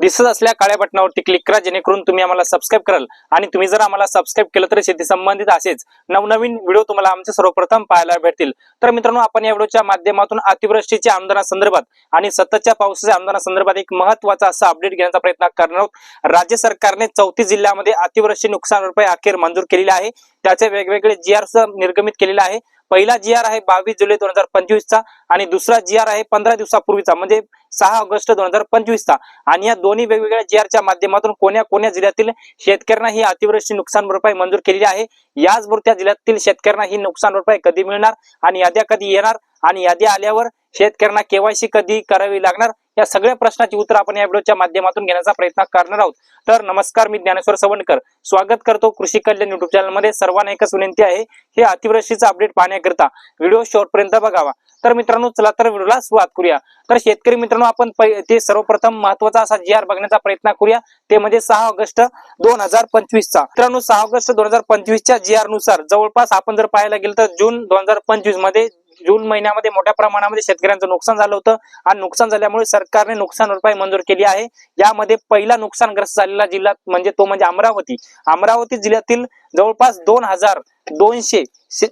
दिसत असल्या काळ्या बटनावरती क्लिक करा जेणेकरून तुम्ही आम्हाला सबस्क्राईब कराल. आणि तुम्ही जर आम्हाला सबस्क्राईब केलं तर शेती संबंधित असेच नवनवीन व्हिडिओ तुम्हाला आमचे सर्वप्रथम पाहायला भेटतील. तर मित्रांनो आपण या व्हिडिओच्या माध्यमातून अतिवृष्टीच्या आमदानासंदर्भात आणि सततच्या पावसाच्या आमदानासंदर्भात एक महत्त्वाचा असा अपडेट घेण्याचा प्रयत्न करणार आहोत. राज्य सरकारने चौतीस जिल्ह्यामध्ये अतिवृष्टी नुकसान भरपाई अखेर मंजूर केलेली आहे. त्याचे वेगवेगळे जी आर निर्गमित केलेले आहे. पहिला जी आर आहे बावीस जुलै दोन हजार पंचवीस चा आणि दुसरा जी आर आहे पंधरा दिवसापूर्वीचा म्हणजे सहा ऑगस्ट दोन हजार पंचवीस चा आणि या दोन्ही वेगवेगळ्या जी आरच्या माध्यमातून कोण्या कोण्या जिल्ह्यातील शेतकऱ्यांना ही अतिवृष्टी नुकसान भरपाई मंजूर केलेली आहे याचबरोबर त्या जिल्ह्यातील शेतकऱ्यांना ही नुकसान भरपाई कधी मिळणार आणि याद्या कधी येणार आणि यादी आल्यावर शेतकऱ्यांना केवायसी कधी करावी लागणार? या सगळ्या प्रश्नाची उत्तर आपण या व्हिडिओच्या माध्यमातून घेण्याचा प्रयत्न करणार आहोत. तर नमस्कार मी ज्ञानेश्वर सवणकर स्वागत करतो कृषी कल्याण युट्यूब चॅनलमध्ये. सर्वांना एकच विनंती आहे हे अतिवृष्टीचा अपडेट पाहण्याकरिता व्हिडिओ शेवटपर्यंत बघावा. तर मित्रांनो चला तर व्हिडिओला सुरुवात करूया. तर शेतकरी मित्रांनो आपण ते सर्वप्रथम महत्त्वाचा असा जी आर बघण्याचा प्रयत्न करूया. ते म्हणजे सहा ऑगस्ट दोन हजार पंचवीस चा मित्रांनो सहा ऑगस्ट दोन हजार पंचवीस च्या जी आरनुसार जवळपास आपण जर पाहायला गेलं तर जून दोन हजार पंचवीसमध्ये जून महिन्यामध्ये मोठ्या प्रमाणामध्ये शेतकऱ्यांचं नुकसान झालं होतं. आणि नुकसान झाल्यामुळे सरकारने नुकसान भरपाई मंजूर केली आहे. यामध्ये पहिला नुकसानग्रस्त झालेला जिल्हा म्हणजे तो म्हणजे अमरावती. अमरावती जिल्ह्यातील जवळपास दोन हजार दोनशे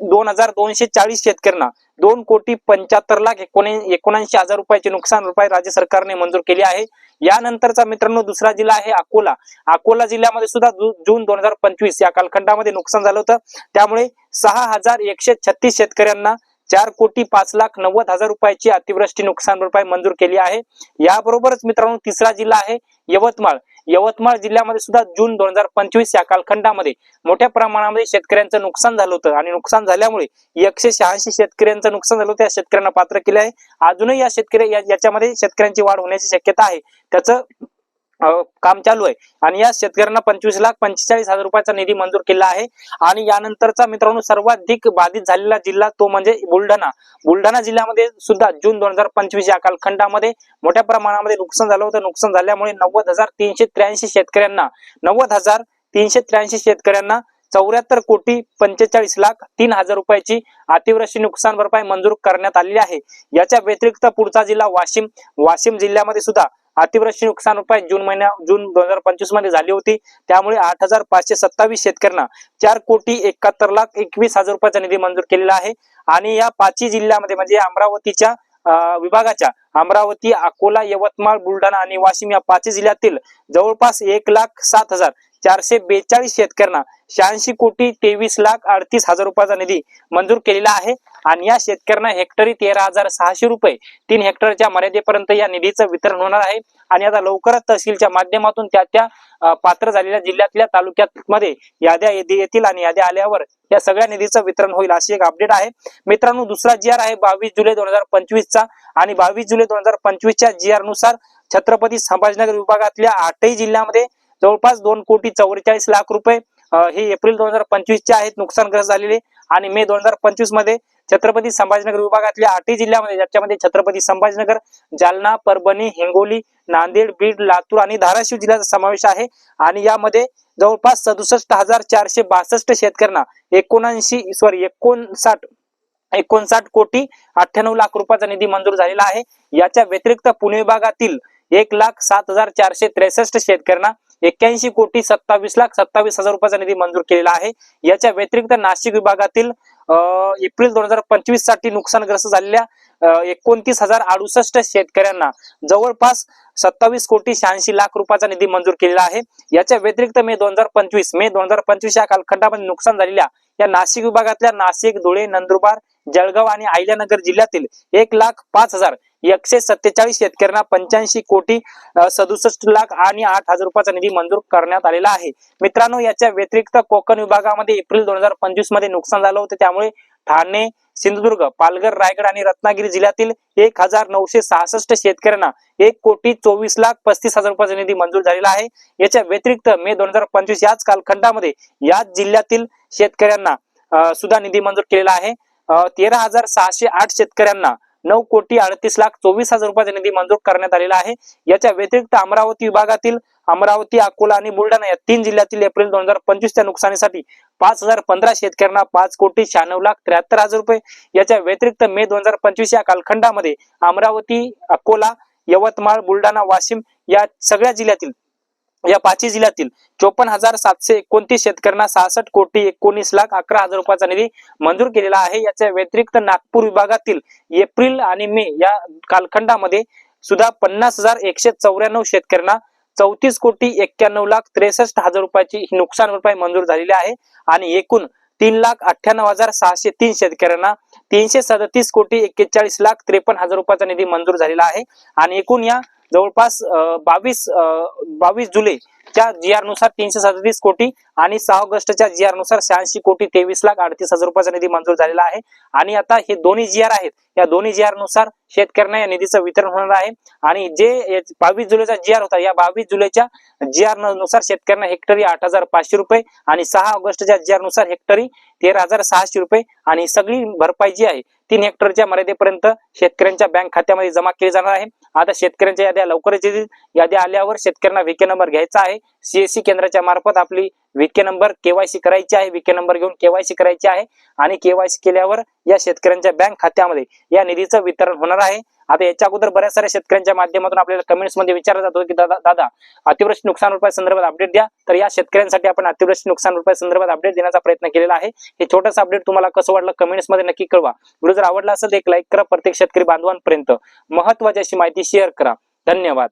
दोन हजार दोनशे चाळीस शेतकऱ्यांना दोन कोटी पंच्याहत्तर लाख एकोणी एकोणऐंशी हजार रुपयाचे नुकसान भरपाई राज्य सरकारने मंजूर केली आहे. यानंतरचा मित्रांनो दुसरा जिल्हा आहे अकोला. अकोला जिल्ह्यामध्ये सुद्धा जून दोन हजार पंचवीस या कालखंडामध्ये नुकसान झालं होतं. त्यामुळे सहा हजार एकशे छत्तीस शेतकऱ्यांना चार कोटी पाच लाख नव्वद हजार रुपयाची अतिवृष्टी नुकसान भरपाई मंजूर केली आहे. याबरोबरच मित्रांनो तिसरा जिल्हा आहे यवतमाळ. यवतमाळ जिल्ह्यामध्ये सुद्धा जून दोन हजार पंचवीस या कालखंडामध्ये मोठ्या प्रमाणामध्ये शेतकऱ्यांचं नुकसान झालं होतं. आणि नुकसान झाल्यामुळे एकशे शहाऐंशी शेतकऱ्यांचं नुकसान झालं होतं या शेतकऱ्यांना पात्र केले आहे. अजूनही या शेतकरी याच्यामध्ये शेतकऱ्यांची वाढ होण्याची शक्यता आहे. त्याचं काम चालू आहे. आणि या शेतकऱ्यांना पंचवीस लाख पंचेचाळीस हजार रुपयाचा निधी मंजूर केला आहे. आणि यानंतरचा मित्रांनो सर्वाधिक बाधित झालेला जिल्हा तो म्हणजे बुलढाणा. बुलढाणा जिल्ह्यामध्ये सुद्धा जून दोन हजार पंचवीस या कालखंडामध्ये मोठ्या प्रमाणामध्ये नुकसान झालं होतं. नुकसान झाल्यामुळे नव्वद हजार तीनशे त्र्याऐंशी शेतकऱ्यांना नव्वद हजार तीनशे त्र्याऐंशी शेतकऱ्यांना चौऱ्याहत्तर कोटी पंचेचाळीस लाख तीन हजार रुपयाची अतिवृष्टी नुकसान भरपाई मंजूर करण्यात आलेली आहे. याच्या व्यतिरिक्त पुढचा जिल्हा वाशिम. वाशिम जिल्ह्यामध्ये सुद्धा अतिवृष्टी नुकसान भरपाई जून महिन्या जून दोन हजार पंचवीसमध्ये झाली होती. त्यामुळे आठ हजार पाचशे सत्तावीस शेतकऱ्यांना चार कोटी एकाहत्तर लाख एकवीस हजार रुपयाचा निधी मंजूर केलेला आहे. आणि या पाचही जिल्ह्यामध्ये म्हणजे अमरावतीच्या अं, विभागाच्या अमरावती अकोला यवतमाळ बुलढाणा आणि वाशिम या पाच जिल्ह्यातील जवळपास एक लाख सात हजार चारशे बेचाळीस शेतकऱ्यांना शहाऐंशी कोटी तेवीस लाख अडतीस हजार रुपयाचा निधी मंजूर केलेला आहे. आणि या शेतकऱ्यांना हेक्टरी तेरा हजार सहाशे रुपये तीन हेक्टरच्या मर्यादेपर्यंत या निधीचं वितरण होणार आहे. आणि आता लवकरच तहसीलच्या माध्यमातून त्या त्या पात्र झालेल्या जिल्ह्यातल्या तालुक्यामध्ये याद्या येतील आणि याद्या आल्यावर या सगळ्या निधीचं वितरण होईल अशी एक अपडेट आहे. मित्रांनो दुसरा जी आर आहे बावीस जुलै दोन हजार पंचवीस चा आणि बावीस जुलै दोन हजार पंचवीसच्या जी आरनुसार छत्रपती संभाजीनगर विभागातल्या आठही जिल्ह्यामध्ये जवळपास दोन कोटी चौवेचाळीस लाख रुपये हे एप्रिल दोन हजार पंचवीस चे आहेत नुकसानग्रस्त झालेले. आणि मे दोन हजार पंचवीसमध्ये छत्रपती संभाजीनगर विभागातल्या आठही जिल्ह्यामध्ये ज्याच्यामध्ये छत्रपती संभाजीनगर जालना परभणी हिंगोली नांदेड बीड लातूर आणि धाराशिव जिल्ह्याचा समावेश आहे. आणि यामध्ये जवळपास सदुसष्ट हजार चारशे बासष्ट शेतकऱ्यांना एकोणऐंशी सॉरी एकोणसाठ एकोणसाठ कोटी अठ्ठ्याण्णव लाख रुपयाचा निधी मंजूर झालेला आहे. याच्या व्यतिरिक्त पुणे विभागातील एक लाख सात हजार चारशे त्रेसष्ट शेतकऱ्यांना एक्क्याऐंशी कोटी सत्तावीस लाख सत्तावीस हजार रुपयाचा निधी मंजूर केलेला आहे. याच्या व्यतिरिक्त नाशिक विभागातील एप्रिल दोन हजार पंचवीससाठी नुकसानग्रस्त झालेल्या एकोणतीस हजार अडुसष्ट शेतकऱ्यांना जवळपास सत्तावीस कोटी शहाऐंशी लाख रुपयाचा निधी मंजूर केलेला आहे. याच्या व्यतिरिक्त मे दोन हजार पंचवीस मे दोन हजार पंचवीस या कालखंडामध्ये नुकसान झालेल्या या नाशिक विभागातल्या नाशिक धुळे नंदुरबार जळगाव आणि अहिल्यानगर जिल्ह्यातील एक लाख पाच हजार एकशे सत्तेचाळीस शेतकऱ्यांना पंच्याऐंशी कोटी सदुसष्ट लाख आणि आठ हजार रुपयाचा निधी मंजूर करण्यात आलेला आहे. मित्रांनो याच्या व्यतिरिक्त कोकण विभागामध्ये एप्रिल दोन हजार पंचवीसमध्ये नुकसान झालं होतं. त्यामुळे ठाणे सिंधुदुर्ग पालघर रायगड आणि रत्नागिरी जिल्ह्यातील एक हजार नऊशे सहासष्ट शेतकऱ्यांना एक कोटी चोवीस लाख पस्तीस हजार रुपयाचा निधी मंजूर झालेला आहे. याच्या व्यतिरिक्त मे दोन हजार पंचवीस याच कालखंडामध्ये याच जिल्ह्यातील शेतकऱ्यांना अं, सुद्धा निधी मंजूर केलेला आहे. तेरा हजार सहाशे आठ शेतकऱ्यांना नऊ कोटी अडतीस लाख चोवीस हजार रुपयाचा निधी मंजूर करण्यात आलेला आहे. याच्या व्यतिरिक्त अमरावती विभागातील अमरावती अकोला आणि बुलढाणा या तीन जिल्ह्यातील एप्रिल दोन हजार पंचवीसच्या नुकसानीसाठी पाच हजार पंधरा शेतकऱ्यांना पाच कोटी शहाण्णव लाख त्र्याहत्तर हजार रुपये. याच्या व्यतिरिक्त मे दोन हजार पंचवीस या कालखंडामध्ये अमरावती अकोला यवतमाळ बुलढाणा वाशिम या सगळ्या जिल्ह्यातील या पाचही जिल्ह्यातील चोपन्न हजार सातशे एकोणतीस शेतकऱ्यांना सहासष्ट कोटी एकोणीस लाख अकरा हजार रुपयाचा निधी मंजूर केलेला आहे. याच्या व्यतिरिक्त नागपूर विभागातील एप्रिल आणि मे या कालखंडामध्ये सुद्धा पन्नास हजार एकशे चौऱ्याण्णव शेतकऱ्यांना चौतीस कोटी एक्क्याण्णव लाख त्रेसष्ट हजार रुपयाची ही नुकसान भरपाई मंजूर झालेली आहे. आणि एकूण तीन लाख अठ्ठ्याण्णव हजार सहाशे तीन शेतकऱ्यांना तीनशे सदतीस कोटी एक्केचाळीस लाख त्रेपन्न हजार रुपयाचा निधी मंजूर झालेला आहे. आणि एकूण या जवळपास अं, बावीस अं, बावीस जुलै च्या जी आरनुसार तीनशे सदतीस कोटी आणि सहा ऑगस्टच्या जी आरनुसार शहाऐंशी कोटी तेवीस लाख अडतीस हजार रुपयाचा निधी मंजूर झालेला आहे. आणि आता हे दोन्ही जी आर आहेत या दोन्ही जी आरनुसार शेतकऱ्यांना या निधीचं वितरण होणार आहे. आणि जे बावीस जुलैचा जी आर होता या बावीस जुलैच्या जी आरनुसार शेतकऱ्यांना हेक्टरी आठ हजार पाचशे रुपये आणि सहा ऑगस्टच्या जी आरनुसार हेक्टरी तेरा हजार सहाशे रुपये आणि सगळी भरपाई जी आहे तीन हेक्टरच्या मर्यादेपर्यंत शेतकऱ्यांच्या बँक खात्यामध्ये जमा केली जाणार आहे. आता शेतकऱ्यांच्या याद्या लवकरच येतील. याद्या आल्यावर शेतकऱ्यांना व्हीके नंबर घ्यायचा आहे. सीएससी केंद्राच्या मार्फत आपली विके नंबर केवायसी करायची आहे विके नंबर घेऊन केवायसी करायची आहे आणि केवायसी केल्यावर या शेतकऱ्यांच्या बँक खात्यामध्ये या निधीचं वितरण होणार आहे. आता याच्या अगोदर बऱ्याच साऱ्या शेतकऱ्यांच्या माध्यमातून आपल्याला कमेंट्समध्ये विचारला जातो की दादा दादा अतिवृष्टी नुकसान रुपया संदर्भात अपडेट द्या. तर या शेतकऱ्यांसाठी आपण अतिवृष्टी नुकसान रुपया संदर्भात अपडेट देण्याचा प्रयत्न केलेला आहे. हे छोटंसं अपडेट तुम्हाला कसं वाटलं कमेंट्समध्ये नक्की कळवा. व्हिडिओ जर आवडला असेल तर एक लाईक करा. प्रत्येक शेतकरी बांधवांपर्यंत महत्वाची अशी माहिती शेअर करा. धन्यवाद.